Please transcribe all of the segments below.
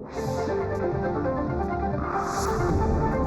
Thank you.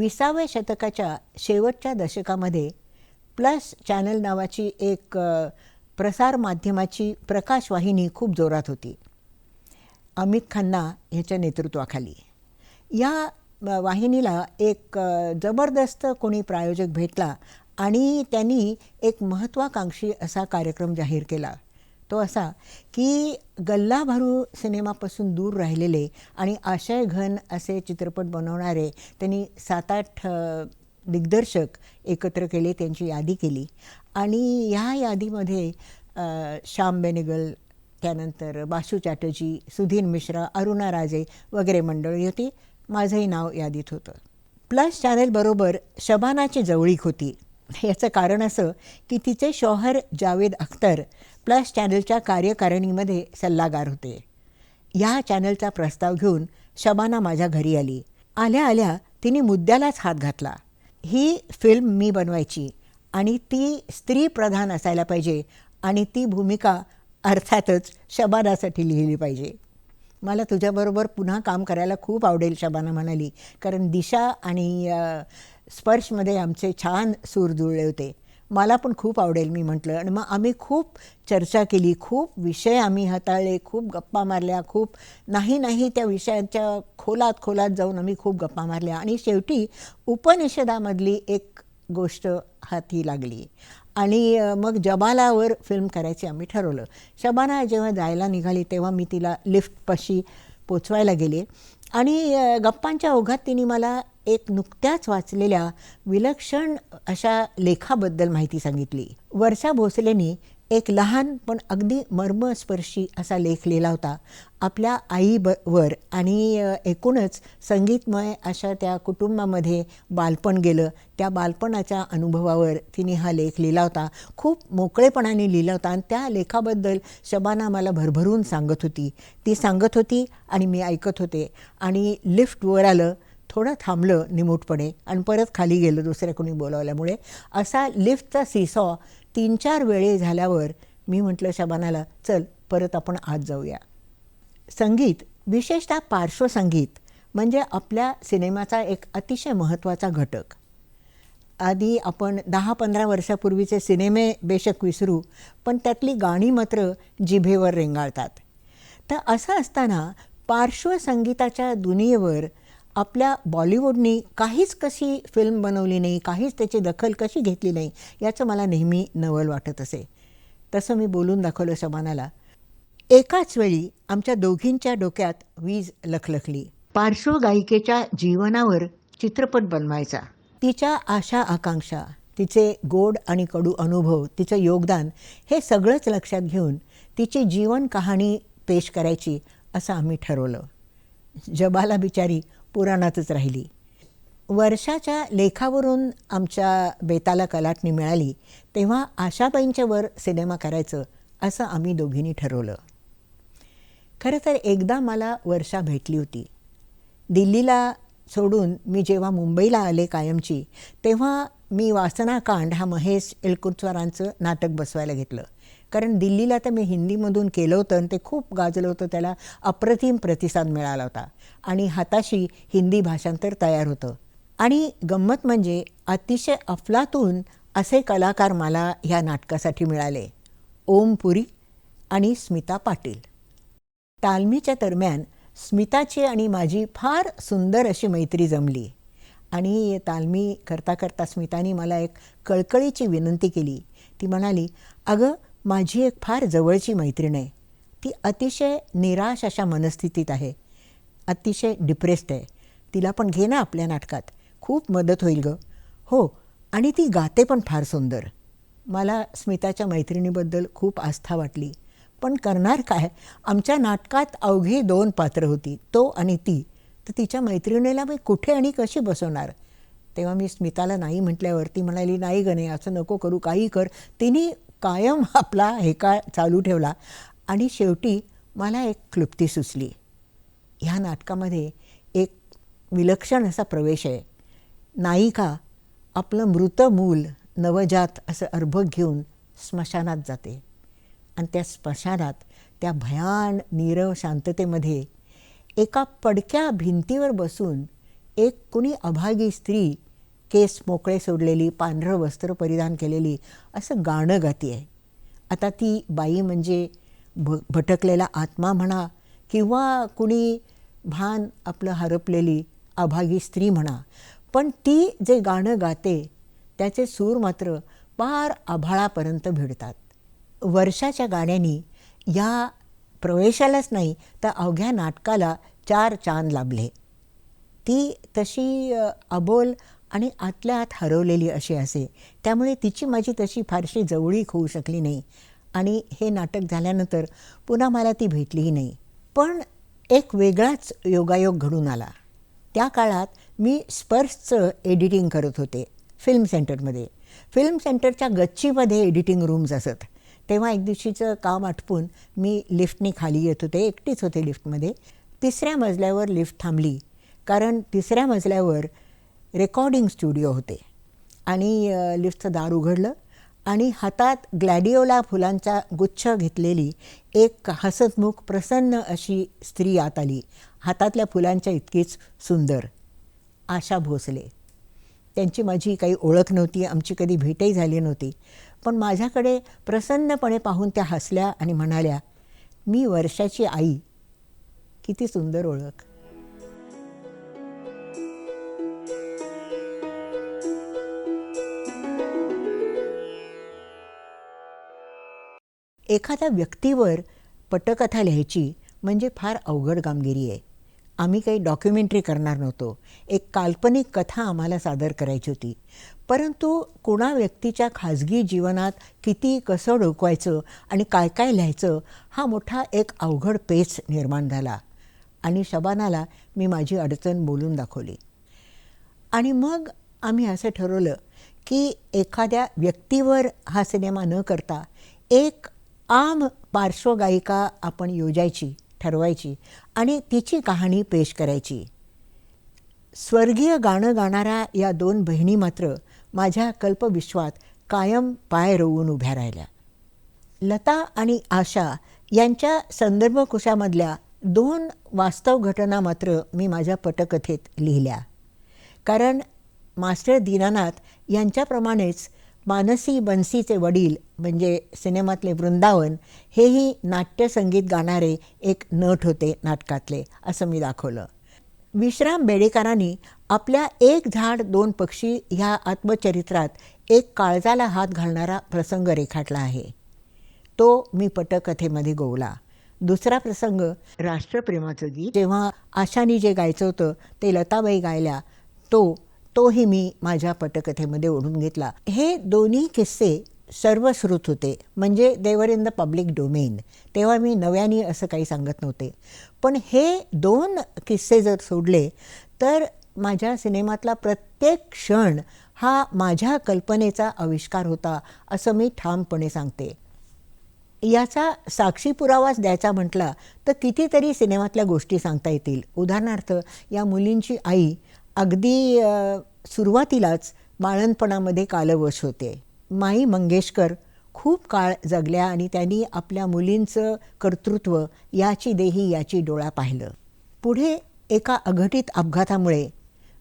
विसाव्या शतकाच्या शेवटच्या दशकामध्ये प्लस चॅनल नावाची एक प्रसार माध्यमाची प्रकाशवाहिनी खूप जोरात होती. अमित खन्ना ह्याच्या नेतृत्वाखाली. या वाहिनीला एक जबरदस्त कोणी प्रायोजक भेटला आणि त्यांनी एक महत्त्वाकांक्षी असा कार्यक्रम जाहीर केला. तो असा की गल्लाभारू सिनेमापासून दूर राहिलेले आणि आशय घन असे चित्रपट बनवणारे त्यांनी सात आठ दिग्दर्शक एकत्र केले त्यांची यादी केली. आणि ह्या यादीमध्ये श्याम बेनेगल त्यानंतर बासू चॅटर्जी सुधीर मिश्रा अरुणा राजे वगैरे मंडळी होती. माझंही नाव यादीत होतं. प्लस चॅनेलबरोबर शबानाची जवळीक होती. याचं कारण असं की तिचे शौहर जावेद अख्तर प्लस चॅनलच्या कार्यकारिणीमध्ये सल्लागार होते. या चॅनलचा प्रस्ताव घेऊन शबाना माझ्या घरी आली. आल्या आल्या तिने मुद्द्यालाच हात घातला. ही फिल्म मी बनवायची आणि ती स्त्रीप्रधान असायला पाहिजे आणि ती भूमिका अर्थातच शबानासाठी लिहिली पाहिजे. मला तुझ्याबरोबर पुन्हा काम करायला खूप आवडेल शबाना म्हणाली. कारण दिशा आणि स्पर्शमध्ये आमचे छान सूर जुळले होते. मला पण खूप आवडेल मी म्हटलं. आणि मग आम्ही खूप चर्चा केली खूप विषय आम्ही हाताळले खूप गप्पा मारल्या खूप नाही नाही त्या विषयांच्या खोलात खोलात जाऊन आम्ही खूप गप्पा मारल्या. आणि शेवटी उपनिषदामधली एक गोष्ट हाती लागली. आणि मग जबालावर फिल्म करायची आम्ही ठरवलं. शबाना जेव्हा जायला निघाली तेव्हा मी तिला लिफ्टपाशी पोचवायला गेले. आणि गप्पांच्या ओघात तिने मला एक नुकत्याच वाचलेल्या विलक्षण अशा लेखाबद्दल माहिती सांगितली. वर्षा भोसलेनी एक लहान पण अगदी मर्मस्पर्शी असा लेख लिहिला होता. आपल्या आई ब वर आणि एकूणच संगीतमय अशा त्या कुटुंबामध्ये बालपण गेलं. त्या बालपणाच्या अनुभवावर तिने हा लेख लिहिला होता. खूप मोकळेपणाने लिहिला होता आणि त्या लेखाबद्दल शबाना मला भरभरून सांगत होती. ती सांगत होती आणि मी ऐकत होते. आणि लिफ्टवर आलं थोडं थांबलं निमूटपणे आणि परत खाली गेलं दुसऱ्या कोणी बोलावल्यामुळे. असा लिफ्टचा सीसॉ तीन चार वेळे झाल्यावर मी म्हटलं शबानाला चल परत आपण आत जाऊया. संगीत विशेषतः पार्श्वसंगीत म्हणजे आपल्या सिनेमाचा एक अतिशय महत्त्वाचा घटक. आधी आपण दहा पंधरा वर्षापूर्वीचे सिनेमे बेशक विसरू पण त्यातली गाणी मात्र जिभेवर रेंगाळतात. तर असं असताना पार्श्वसंगीताच्या दुनियेवर आपल्या बॉलिवूडनी काहीच कशी फिल्म बनवली नाही काहीच त्याची दखल कशी घेतली नाही याचं मला नेहमी नवल वाटत असे. तसं मी बोलून दाखवलं शबानाला. एकाच वेळी आमच्या दोघींच्या डोक्यात वीज लखलखली. पार्श्वगायिकेच्या जीवनावर चित्रपट बनवायचा. तिच्या आशा आकांक्षा तिचे गोड आणि कडू अनुभव तिचं योगदान हे सगळंच लक्षात घेऊन तिची जीवन कहाणी पेश करायची असं आम्ही ठरवलं. जबाला बिचारी पुराणातच राहिली. वर्षाच्या लेखावरून आमच्या बेताला कलाटणी मिळाली तेव्हा आशाबाईंच्या वर सिनेमा करायचं असं आम्ही दोघींनी ठरवलं. खरं तर एकदा मला वर्षा भेटली होती. दिल्लीला सोडून मी जेव्हा मुंबईला आले कायमची तेव्हा मी वासनाकांड हा महेश एलकुंचवारांचं नाटक बसवायला घेतलं. कारण दिल्लीला तर मी हिंदीमधून केलं होतं आणि ते खूप गाजलं होतं. त्याला अप्रतिम प्रतिसाद मिळाला होता. आणि हाताशी हिंदी भाषांतर तयार होतं. आणि गंमत म्हणजे अतिशय अफलातून असे कलाकार मला ह्या नाटकासाठी मिळाले. ओम पुरी आणि स्मिता पाटील. तालमीच्या दरम्यान स्मिताची आणि माझी फार सुंदर अशी मैत्री जमली. आणि तालमी करता करता स्मितानी मला एक कळकळीची विनंती केली. ती म्हणाली अगं माझी एक फार जवळची मैत्रीण आहे. ती अतिशय निराश अशा मनस्थितीत आहे. अतिशय डिप्रेस्ड आहे. तिला पण घे ना आपल्या नाटकात. खूप मदत होईल गं. हो आणि ती गाते पण फार सुंदर. मला स्मिताच्या मैत्रिणीबद्दल खूप आस्था वाटली. पण करणार काय? आमच्या नाटकात अवघी दोन पात्र होती तो आणि ती. तर तिच्या मैत्रिणीला मी कुठे आणि कशी बसवणार? तेव्हा मी स्मिताला नाही म्हटल्यावर ती म्हणाली नाही गणे असं नको करू काही कर. तिने कायम आपला हेका चालू ठेवला आणि शेवटी मला एक क्लुप्ती सुचली. ह्या नाटकामध्ये एक विलक्षण असा प्रवेश आहे. नायिका आपलं मृत मूल नवजात असं अर्भक घेऊन स्मशानात जाते. आणि त्या स्मशानात त्या भयान नीरव शांततेमध्ये एका पडक्या भिंतीवर बसून एक कुणी अभागी स्त्री केस मोकळे सोडलेली पांढरं वस्त्र परिधान केलेली असं गाणं गाती आहे. आता ती बाई म्हणजे भ भटकलेला आत्मा म्हणा किंवा कुणी भान आपलं हरपलेली अभागी स्त्री म्हणा पण ती जे गाणं गाते त्याचे सूर मात्र पार आभाळापर्यंत भिडतात. वर्षाच्या गाण्यानी या प्रवेशालाच नाही तर अवघ्या नाटकाला चार चांद लाभले. ती तशी अबोल आणि आतल्या आत हरवलेली अशी असे. त्यामुळे तिची माझी तशी फारशी जवळीक होऊ शकली नाही. आणि हे नाटक झाल्यानंतर पुन्हा मला ती भेटलीही नाही. पण एक वेगळाच योगायोग घडून आला. त्या काळात मी स्पर्शचं एडिटिंग करत होते फिल्म सेंटरमध्ये. फिल्म सेंटरच्या गच्चीमध्ये एडिटिंग रूम्स असत. तेव्हा एक दिवशीचं काम आटपून मी लिफ्टने खाली येत होते एकटीच होते लिफ्टमध्ये. तिसऱ्या मजल्यावर लिफ्ट थांबली. कारण तिसऱ्या मजल्यावर रेकॉर्डिंग स्टुडिओ होते. आणि लिफ्टचं दार उघडलं आणि हातात ग्लॅडिओला फुलांचा गुच्छ घेतलेली एक हसतमुख प्रसन्न अशी स्त्री आत आली. हातातल्या फुलांच्या इतकीच सुंदर. आशा भोसले. त्यांची माझी काही ओळख नव्हती आमची कधी भेटही झाली नव्हती. पण माझ्याकडे प्रसन्नपणे पाहून त्या हसल्या आणि म्हणाल्या मी वर्षाची आई. किती सुंदर ओळख. एखाद्या व्यक्तीवर पटकथा लिहायची म्हणजे फार अवघड कामगिरी आहे. आम्ही काही डॉक्युमेंटरी करणार नव्हतो. एक काल्पनिक कथा आम्हाला सादर करायची होती. परंतु कुणा व्यक्तीच्या खाजगी जीवनात किती कसं डोकवायचं आणि काय काय लिहायचं हा मोठा एक अवघड पेच निर्माण झाला आणि शबानाला मी माझी अडचण बोलून दाखवली. आणि मग आम्ही असं ठरवलं की एखाद्या व्यक्तीवर हा सिनेमा न करता एक आम पार्श्वगायिका आपण योजायची ठरवायची आणि तिची कहाणी पेश करायची. स्वर्गीय गाणं गाणाऱ्या या दोन बहिणी मात्र माझ्या कल्पविश्वात कायम पाय रोवून उभ्या राहिल्या. लता आणि आशा यांच्या संदर्भकुशामधल्या दोन वास्तव घटना मात्र मी माझ्या पटकथेत लिहिल्या. कारण मास्टर दीनानाथ यांच्याप्रमाणेच मानसी बन्सीचे वडील म्हणजे सिनेमातले वृंदावन हेही नाट्यसंगीत गाणारे एक नट होते नाटकातले असं मी दाखवलं. विश्राम बेडेकरांनी आपल्या एक झाड दोन पक्षी ह्या आत्मचरित्रात एक काळजाला हात घालणारा प्रसंग रेखाटला आहे. तो मी पटकथेमध्ये गोवला. दुसरा प्रसंग राष्ट्रप्रेमाचं गीत. जेव्हा आशानी जे गायचं होतं ते लताबाई गायल्या तो तोही मी माझ्या पटकथेमध्ये ओढून घेतला. हे दोन्ही किस्से सर्वश्रुत होते म्हणजे they were in the public domain. तेव्हा मी नव्याने असं काही सांगत नव्हते. पण हे दोन किस्से जर सोडले तर माझ्या सिनेमातला प्रत्येक क्षण हा माझ्या कल्पनेचा आविष्कार होता असं मी ठामपणे सांगते. याचा साक्षी पुरावाच द्यायचा म्हटला तर कितीतरी सिनेमातल्या गोष्टी सांगता येतील. उदाहरणार्थ या मुलींची आई अगदी सुरुवातीलाच बाळणपणामध्ये कालवश होते. माई मंगेशकर खूप काळ जगल्या आणि त्यांनी आपल्या मुलींचं कर्तृत्व याची देही याची डोळा पाहिलं. पुढे एका अघटित अपघातामुळे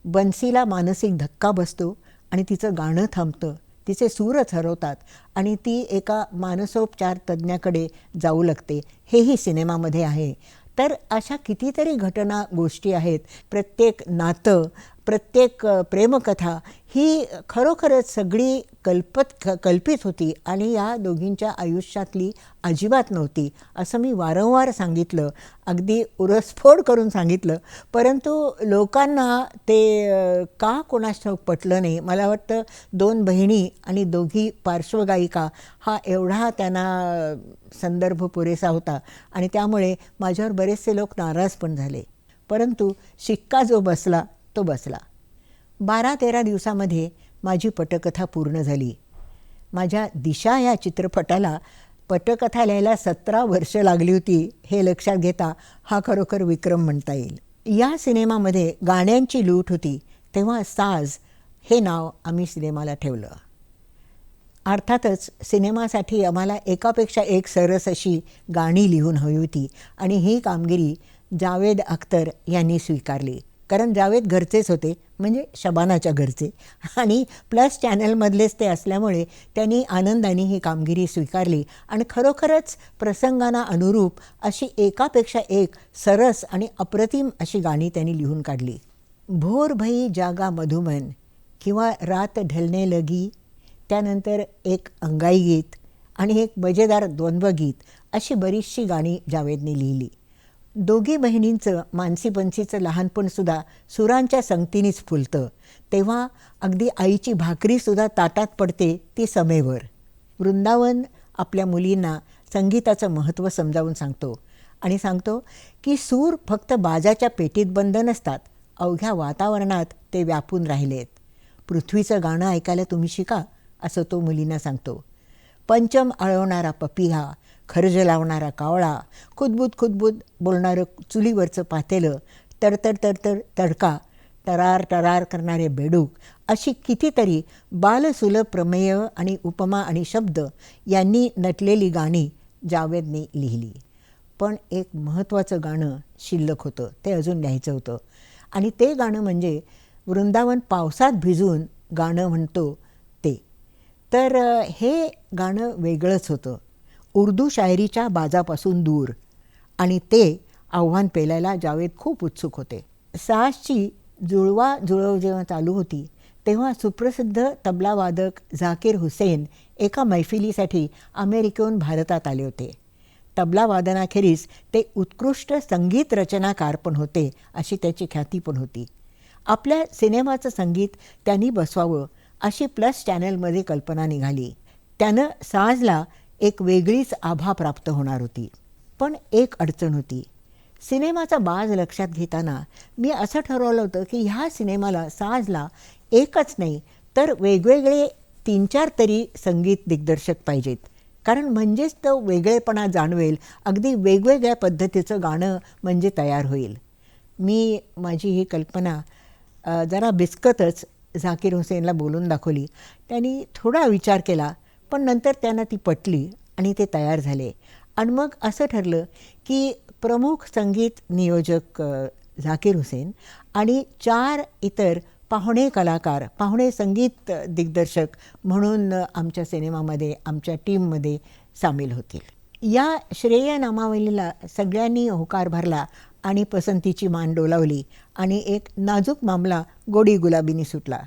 बन्सीला मानसिक धक्का बसतो आणि तिचं गाणं थांबतं. तिचे सूरच हरवतात आणि ती एका मानसोपचार तज्ज्ञाकडे जाऊ लागते. हेही सिनेमामध्ये आहे. तर अशा कितीतरी घटना गोष्टी आहेत. प्रत्येक नातं प्रत्येक प्रेमकथा ही खरोखरच सगळी कल्पत कल्पित होती आणि या दोघींच्या आयुष्यातली अजिबात नव्हती असं मी वारंवार सांगितलं. अगदी उरसफोड करून सांगितलं. परंतु लोकांना ते का कोणास पटलं नाही? मला वाटतं दोन बहिणी आणि दोघी पार्श्वगायिका हा एवढा त्यांना संदर्भ पुरेसा होता आणि त्यामुळे माझ्यावर बरेचसे लोक नाराज पण झाले. परंतु शिक्का जो बसला तो बसला. बारा तेरा दिवसामध्ये माझी पटकथा पूर्ण झाली. माझ्या दिशा या चित्रपटाला पटकथा लिहायला सतरा वर्ष लागली होती हे लक्षात घेता हा खरोखर विक्रम म्हणता येईल. या सिनेमामध्ये गाण्यांची लूट होती तेव्हा साज हे नाव आम्ही सिनेमाला ठेवलं. अर्थातच सिनेमासाठी आम्हाला एकापेक्षा एक सरस अशी गाणी लिहून हवी होती आणि ही कामगिरी जावेद अख्तर यांनी स्वीकारली. कारण जावेद घरचेच होते म्हणजे शबानाच्या घरचे. आणि प्लस चॅनलमधलेच ते असल्यामुळे त्यांनी आनंदाने ही कामगिरी स्वीकारली. आणि खरोखरच प्रसंगांना अनुरूप अशी एकापेक्षा एक सरस आणि अप्रतिम अशी गाणी त्यांनी लिहून काढली. भोर भई जागा मधुमन किंवा रात ढलने लगी त्यानंतर एक अंगाई गीत आणि एक मजेदार द्वंद्वगीत अशी बरीचशी गाणी जावेदने लिहिली. दोघी बहिणींचं मानसीपंसीचं लहानपणसुद्धा सुरांच्या संगतीनेच फुलतं. तेव्हा अगदी आईची भाकरीसुद्धा ताटात पडते ती समेवर. वृंदावन आपल्या मुलींना संगीताचं महत्त्व समजावून सांगतो. आणि सांगतो की सूर फक्त बाजाच्या पेटीत बंद नसतात अवघ्या वातावरणात ते व्यापून राहिलेत. पृथ्वीचं गाणं ऐकायला तुम्ही शिका असं तो मुलींना सांगतो. पंचम आळवणारा पपिहा खर्ज लावणारा कावळा खुदबुद खुदबुद बोलणारं चुलीवरचं पातेलं तडतड तडतड तडका टरार टरार करणारे बेडूक अशी कितीतरी बालसुलभ प्रमेय आणि उपमा आणि शब्द यांनी नटलेली गाणी जावेदने लिहिली. पण एक महत्त्वाचं गाणं शिल्लक होतं ते अजून लिहायचं होतं. आणि ते गाणं म्हणजे वृंदावन पावसात भिजून गाणं म्हणतो ते. तर हे गाणं वेगळंच होतं. उर्दू शायरीच्या बाजापासून दूर. आणि ते आव्हान पेलायला जावेद खूप उत्सुक होते. सासची जुळवा जुळव जेव्हा चालू होती तेव्हा सुप्रसिद्ध तबलावादक झाकीर हुसेन एका मैफिलीसाठी अमेरिकेहून भारतात आले होते. तबलावादनाखेरीज ते उत्कृष्ट संगीत रचनाकार पण होते अशी त्याची ख्याती पण होती. आपल्या सिनेमाचं संगीत त्यांनी बसवावं अशी प्लस चॅनलमध्ये कल्पना निघाली. त्यानं साजला एक वेगळीच आभा प्राप्त होणार होती. पण एक अडचण होती. सिनेमाचा बाज लक्षात घेताना मी असं ठरवलं होतं की ह्या सिनेमाला साजला एकच नाही तर वेगवेगळे तीन चार तरी संगीत दिग्दर्शक पाहिजेत. कारण म्हणजेच तो वेगळेपणा जाणवेल अगदी वेगवेगळ्या पद्धतीचं गाणं म्हणजे तयार होईल. मी माझी ही कल्पना जरा बिस्कतच झाकीर हुसेनला बोलून दाखवली. त्यांनी थोडा विचार केला पण नंतर त्यांना ती पटली आणि ते तयार झाले. आणि मग असं ठरलं की प्रमुख संगीत नियोजक झाकीर हुसेन आणि चार इतर पाहुणे कलाकार पाहुणे संगीत दिग्दर्शक म्हणून आमच्या सिनेमामध्ये आमच्या टीममध्ये सामील होतील. या श्रेय नामावलीला सगळ्यांनी होकार भरला आणि पसंतीची मान डोलावली आणि एक नाजूक मामला गोडी गुलाबीने सुटला.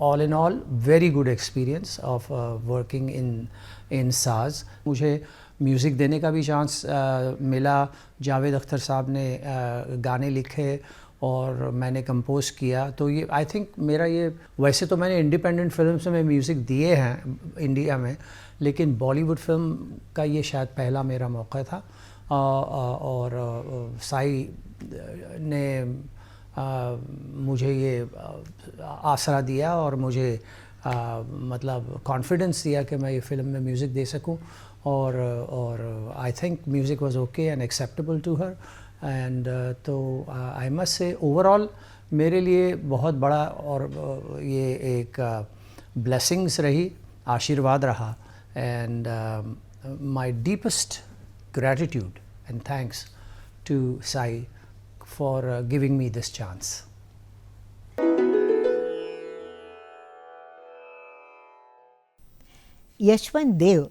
All in all very good experience of working in in Saaz मुझे म्यूज़िक देने का भी चांस uh, मिला। जावेद अख्तर साहब ने uh, गाने लिखे और मैंने कंपोज किया। तो ये आई थिंक मेरा ये वैसे तो मैंने इंडिपेंडेंट फ़िल्म में म्यूज़िक दिए हैं इंडिया में लेकिन बॉलीवुड फ़िल्म का ये शायद पहला मेरा मौका था। Uh, और साई ने मुझे ये आसरा दिया और मुझे मतलब कॉन्फिडेंस दिया कि मैं ये फ़िल्म में म्यूज़िक दे सकूँ। और और I think music was okay and acceptable to her and तो आई मस्ट से ओवरऑल मेरे लिए बहुत बड़ा और ये एक ब्लेसिंग्स रही, आशीर्वाद रहा। And my deepest gratitude and thanks to Sai for uh, giving me this chance. Yashwant Dev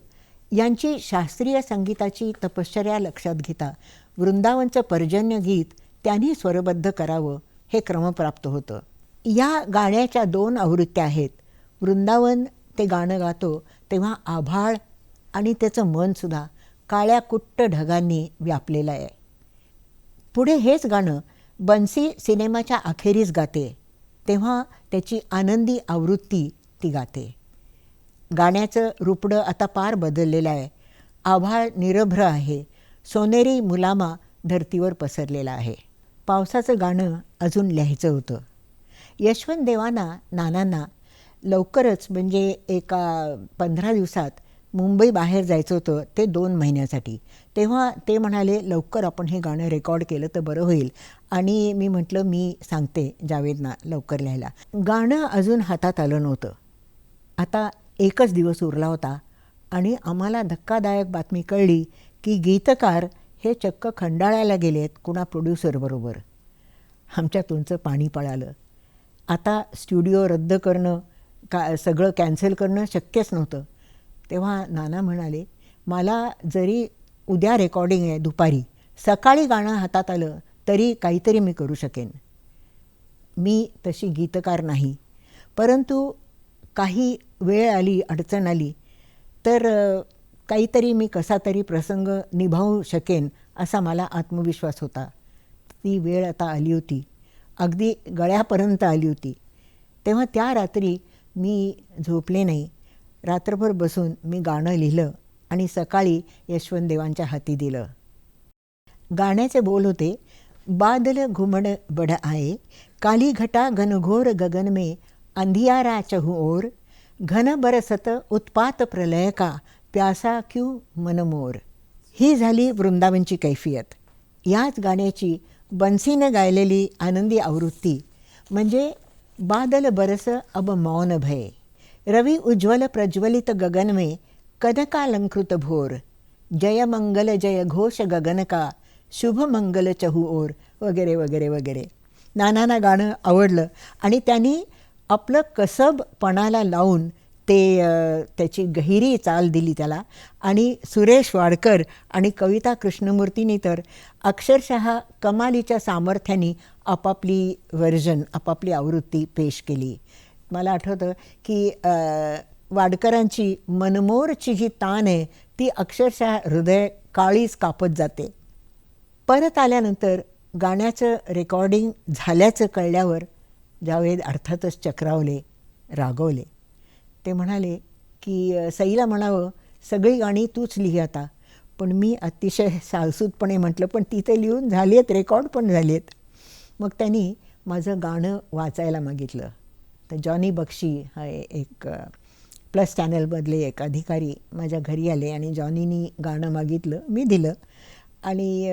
यांची शास्त्रीय संगीताची तपश्चर्या लक्षात घेता वृंदावनचं पर्जन्य गीत त्यांनी स्वरबद्ध करावं हे क्रमप्राप्त होतं. या गाण्याच्या दोन आवृत्त्या आहेत. वृंदावन ते गाणं गातो तेव्हा आभाळ आणि त्याचं मनसुद्धा काळ्या कुट्ट ढगांनी व्यापलेलं आहे. पुढे हेच गाणं बन्सी सिनेमाच्या अखेरीस गाते तेव्हा त्याची आनंदी आवृत्ती ती गाते. गाण्याचं रुपडं आता पार बदललेलं आहे. आभाळ निरभ्र आहे. सोनेरी मुलामा धर्तीवर पसरलेला आहे. पावसाचं गाणं अजून लिहायचं होतं. यशवंत देवांना नानांना लवकरच म्हणजे एका पंधरा दिवसात मुंबई बाहेर जायचं होतं ते दोन महिन्यासाठी. तेव्हा ते म्हणाले लवकर आपण हे गाणं रेकॉर्ड केलं तर बरं होईल. आणि मी म्हटलं मी सांगते जावेदना लवकर लिहायला. गाणं अजून हातात आलं नव्हतं. आता एकच दिवस उरला होता आणि आम्हाला धक्कादायक बातमी कळली की गीतकार हे चक्क खंडाळायला गेले आहेत कुणा प्रोड्युसरबरोबर आमच्या तुमचं पाणी पळालं. आता स्टुडिओ रद्द करणं का सगळं कॅन्सल करणं शक्यच नव्हतं. तेव्हा नाना म्हणाले मला जरी उद्या रेकॉर्डिंग आहे दुपारी. सकाळी गाणं हातात आलं तरी काहीतरी मी करू शकेन. मी तशी गीतकार नाही. परंतु काही वेळ आली अडचण आली तर काहीतरी मी कसा तरी प्रसंग निभावू शकेन असा मला आत्मविश्वास होता. ती वेळ आता आली होती. अगदी गळ्यापर्यंत आली होती. तेव्हा त्या रात्री मी झोपले नाही. रात्रभर बसून मी गाणं लिहिलं. आणि सकाळी यशवंत देवांच्या हाती दिलं. गाण्याचे बोल होते बादल घुमड बड आहे काली घटा घनघोर गगन में अंधियारा चहु ओर घन बरसत उत्पात प्रलय का प्यासा क्यू मनमोर ही झाली वृंदावनची कैफियत. याच गाण्याची बन्सीनं गायलेली आनंदी आवृत्ती म्हणजे बादल बरस अब मौन भय रवी उज्ज्वल प्रज्वलित गगन में कनकालंकृत भोर जय मंगल जय घोष गगनका शुभ मंगल चहू ओर वगैरे वगैरे वगैरे नानांना गाणं आवडलं आणि त्यांनी आपलं कसबपणाला लावून ते त्याची गहिरी चाल दिली त्याला आणि सुरेश वाडकर आणि कविता कृष्णमूर्तींनी तर अक्षरशः कमालीच्या सामर्थ्याने आपापली व्हर्जन आपापली आवृत्ती पेश केली मला आठवतं की वाडकरांची मनमोरची जी ताण आहे ती अक्षरशः हृदय काळीच कापत जाते. परत आल्यानंतर गाण्याचं रेकॉर्डिंग झाल्याचं कळल्यावर जावेद अर्थातच चक्रावले रागवले. ते म्हणाले की सईला म्हणावं सगळी गाणी तूच लिही आता. पण मी अतिशय सालसूतपणे म्हटलं पण तिथे लिहून झाली आहेत रेकॉर्ड पण झाली आहेत मग त्यांनी माझं गाणं वाचायला मागितलं. तर जॉनी बक्षी हा एक प्लस चॅनलमधले एक अधिकारी माझ्या घरी आले आणि जॉनीनी गाणं मागितलं मी दिलं आणि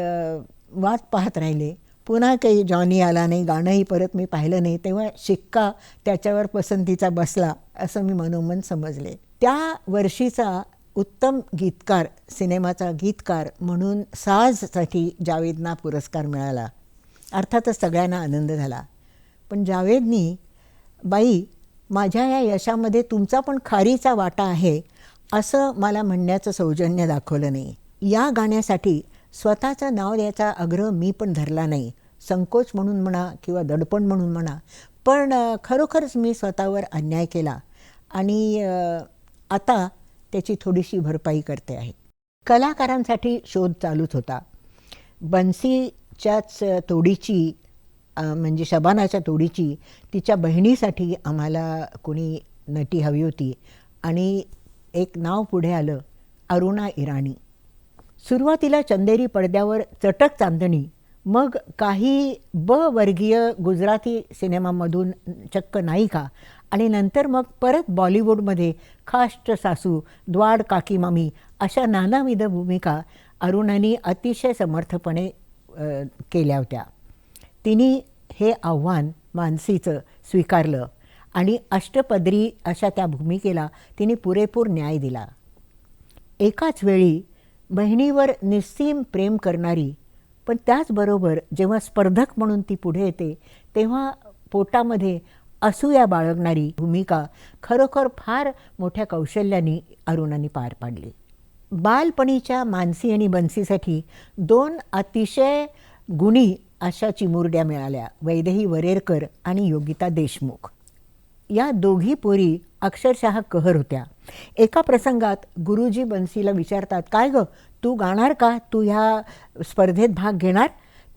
वाट पाहत राहिले. पुन्हा काही जॉनी आला नाही गाणंही परत मी पाहिलं नाही. तेव्हा शिक्का त्याच्यावर पसंतीचा बसला असं मी मनोमन समजले. त्या वर्षीचा उत्तम गीतकार सिनेमाचा गीतकार म्हणून साजसाठी जावेदना पुरस्कार मिळाला. अर्थातच सगळ्यांना आनंद झाला. पण जावेदनी बाई माझ्या या यशामध्ये तुमचा पण खारीचा वाटा आहे असं मला म्हणण्याचं सौजन्य दाखवलं नाही. या गाण्यासाठी स्वतःचं नाव द्यायचा आग्रह मी पण धरला नाही. संकोच म्हणून म्हणा किंवा दडपण म्हणून म्हणा पण खरोखरच मी स्वतःवर अन्याय केला आणि आता त्याची थोडीशी भरपाई करते आहे. कलाकारांसाठी शोध चालूच होता. बन्सीच्याच तोडीची म्हणजे शबानाच्या तोडीची तिच्या बहिणीसाठी आम्हाला कोणी नटी हवी होती. आणि एक नाव पुढे आलं अरुणा इराणी. सुरुवातीला चंदेरी पडद्यावर चटक चांदणी मग काही ब वर्गीय गुजराती सिनेमामधून चक्क नायिका आणि नंतर मग परत बॉलिवूडमध्ये खाष्ट सासू द्वाड काकी मामी अशा नानाविध भूमिका अरुणानी अतिशय समर्थपणे केल्या होत्या. तिने हे आव्हान मानसीचं स्वीकारलं आणि अष्टपदरी अशा त्या भूमिकेला तिने पुरेपूर न्याय दिला. एकाच वेळी बहिणीवर निस्सीम प्रेम करणारी पण त्याचबरोबर जेव्हा स्पर्धक म्हणून ती पुढे येते तेव्हा पोटामध्ये असूया बाळगणारी भूमिका खरोखर फार मोठ्या कौशल्याने अरुणाने पार पाडली. बालपणीच्या मानसी आणि बन्सीसाठी दोन अतिशय गुणी अशा चिमुरड्या मिळाल्या. वैदेही वरेरकर आणि योगिता देशमुख. या दोघी पोरी अक्षरशः कहर होत्या. एका प्रसंगात गुरुजी बन्सीला विचारतात काय गं तू गाणार का? तू ह्या स्पर्धेत भाग घेणार?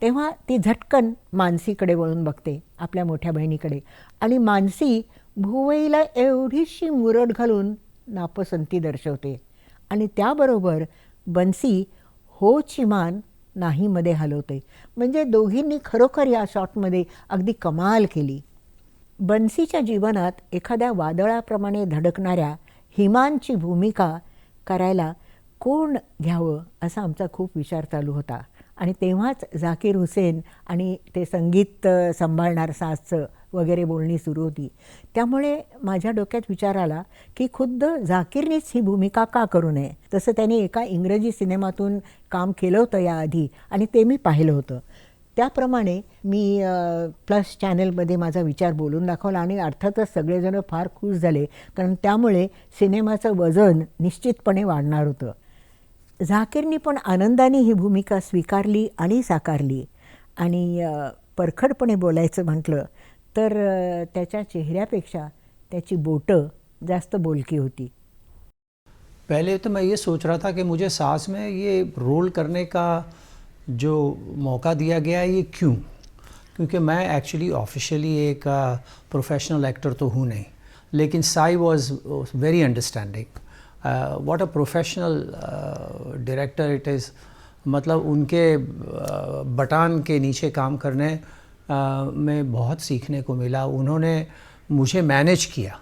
तेव्हा ती झटकन मानसीकडे वळून बघते आपल्या मोठ्या बहिणीकडे. आणि मानसी भुवईला एवढीशी मुरड घालून नापसंती दर्शवते. आणि त्याबरोबर बन्सी हो चिमान नाहीमध्ये हलवते म्हणजे दोघींनी खरोखर या शॉटमध्ये अगदी कमाल केली. बन्सीच्या जीवनात एखाद्या वादळाप्रमाणे धडकणाऱ्या हिमांची भूमिका करायला कोण घ्यावं असा आमचा खूप विचार चालू होता. आणि तेव्हाच झाकीर हुसेन आणि ते संगीत सांभाळणार सासचं वगैरे बोलणी सुरू होती. त्यामुळे माझ्या डोक्यात विचार आला की खुद्द झाकीरनेच ही भूमिका का करू नये? तसं त्याने एका इंग्रजी सिनेमातून काम केलं होतं याआधी आणि ते मी पाहिलं होतं. त्याप्रमाणे मी प्लस चॅनलमध्ये माझा विचार बोलून दाखवला आणि अर्थातच सगळेजण फार खुश झाले कारण त्यामुळे सिनेमाचं वजन निश्चितपणे वाढणार होतं. झाकीरनी पण आनंदाने ही भूमिका स्वीकारली आणि साकारली. आणि परखडपणे बोलायचं म्हटलं तर त्याच्या चेहऱ्यापेक्षा त्याची बोटं जास्त बोलकी होती. पहले तो मैं ये सोच रहा था कि मुझे सास में ये रोल करने का जो मौका दिया गया है ये क्यों? क्योंकि मैं एक्चुअली ऑफिशियली एक प्रोफेशनल एक्टर तो हूँ नहीं लेकिन Sai was very understanding what a professional director it is मतलब उनके uh, बटान के नीचे काम करने में बहुत सीखने को मिला। उन्होंने मुझे मैनेज किया।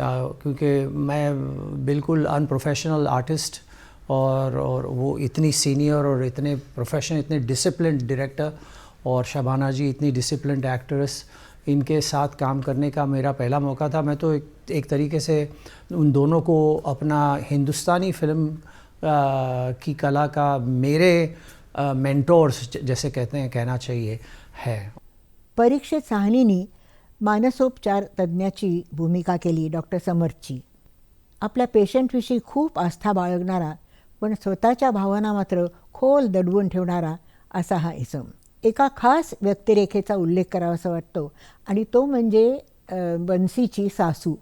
क्योंकि मैं बिल्कुल अनप्रोफेशनल आर्टिस्ट और और वो इतनी सीनियर और इतने प्रोफेशनल इतने डिसिप्लिन डायरेक्टर और शबाना जी इतनी डिसिप्लिन एक्ट्रेस इनके साथ काम करने का मेरा पहला मौका था। मैं तो एक, एक तरीके से उन दोनों को अपना हिंदुस्तानी फ़िल्म आ, की कला का मेरे मेंटोर्स जैसे कहते हैं कहना चाहिए है। परीक्षित साहनीनी मानसोपचार तज्ज्ञाची भूमिका केली डॉक्टर समर्थची आपल्या पेशंटविषयी खूप आस्था बाळगणारा पण स्वतःच्या भावना मात्र खोल दडवून ठेवणारा असा हा इसम. एका खास व्यक्तिरेखेचा उल्लेख करावासा वाटतो आणि तो म्हणजे बन्सीची सासू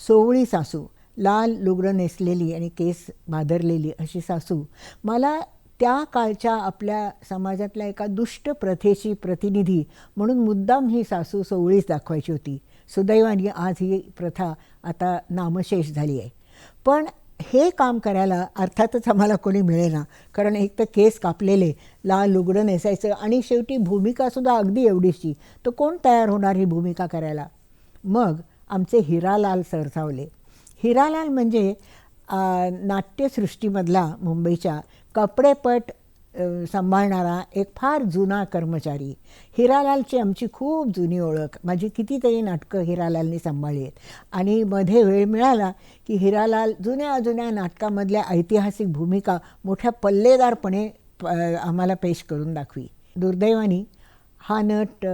सोवळी सासू लाल लुगडं नेसलेली आणि केस बादरलेली अशी सासू. मला त्या काळच्या आपल्या समाजातल्या एका दुष्ट प्रथेची प्रतिनिधी म्हणून मुद्दाम ही सासू सोवळीच दाखवायची होती. सुदैवाने आज ही प्रथा आता नामशेष झाली आहे. पण हे काम करायला अर्थातच आम्हाला कोणी मिळेना कारण एक तर केस कापलेले लाल लुगडं नेसायचं आणि शेवटी भूमिकासुद्धा अगदी एवढीशी. तर कोण तयार होणार ही भूमिका करायला? मग आमचे हिरालाल सरसावले. हिरालाल म्हणजे नाट्यसृष्टीमधला मुंबईच्या कपडेपट सांभाळणारा एक फार जुना कर्मचारी. हिरालालची आमची खूप जुनी ओळख. माझी कितीतरी नाटकं हिरालालनी सांभाळली आहेत. आणि मध्ये वेळ मिळाला की हिरालाल जुन्या जुन्या नाटकामधल्या ऐतिहासिक भूमिका मोठ्या पल्लेदारपणे आम्हाला पेश करून दाखवी. दुर्दैवाने हा नट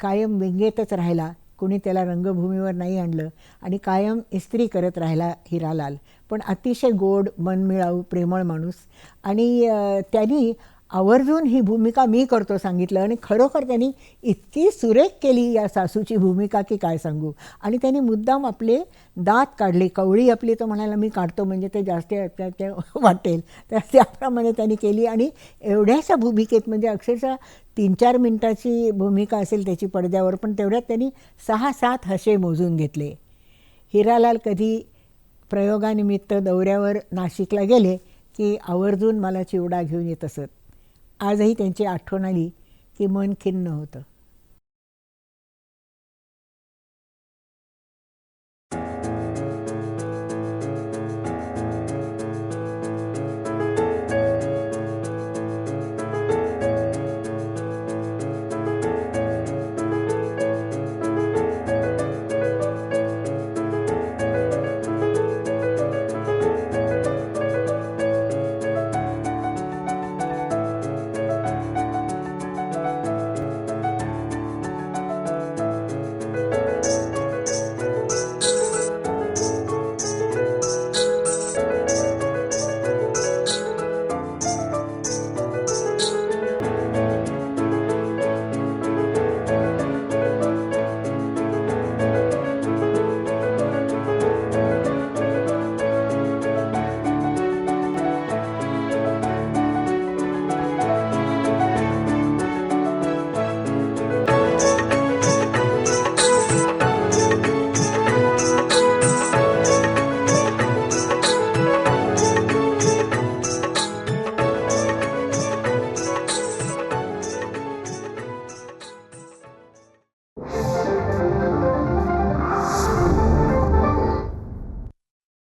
कायम विंगेतच राहिला. कुणी त्याला रंगभूमीवर नाही आणलं. आणि कायम इस्त्री करत राहिला हिरालाल. पण अतिशय गोड मनमिळाऊ प्रेमळ माणूस. आणि त्यांनी आवर्जून ही भूमिका मी करतो सांगितलं आणि खरोखर त्यांनी इतकी सुरेख केली या सासूची भूमिका की काय सांगू? आणि त्यांनी मुद्दाम आपले दात काढले. कवळी आपली तर म्हणायला मी काढतो म्हणजे ते जास्त वाटेल. तर त्याप्रमाणे त्यांनी केली आणि एवढ्याशा भूमिकेत म्हणजे अक्षरशः तीन चार मिनटाची भूमिका असेल त्याची पडद्यावर पण तेवढ्यात त्यांनी सहा सात हसे मोजून घेतले. हिरालाल कधी प्रयोगानिमित्त दौऱ्यावर नाशिकला गेले की आवर्जून मला चिवडा घेऊन येत असत. आजही त्यांची आठवण आली की मन खिन्न होतं.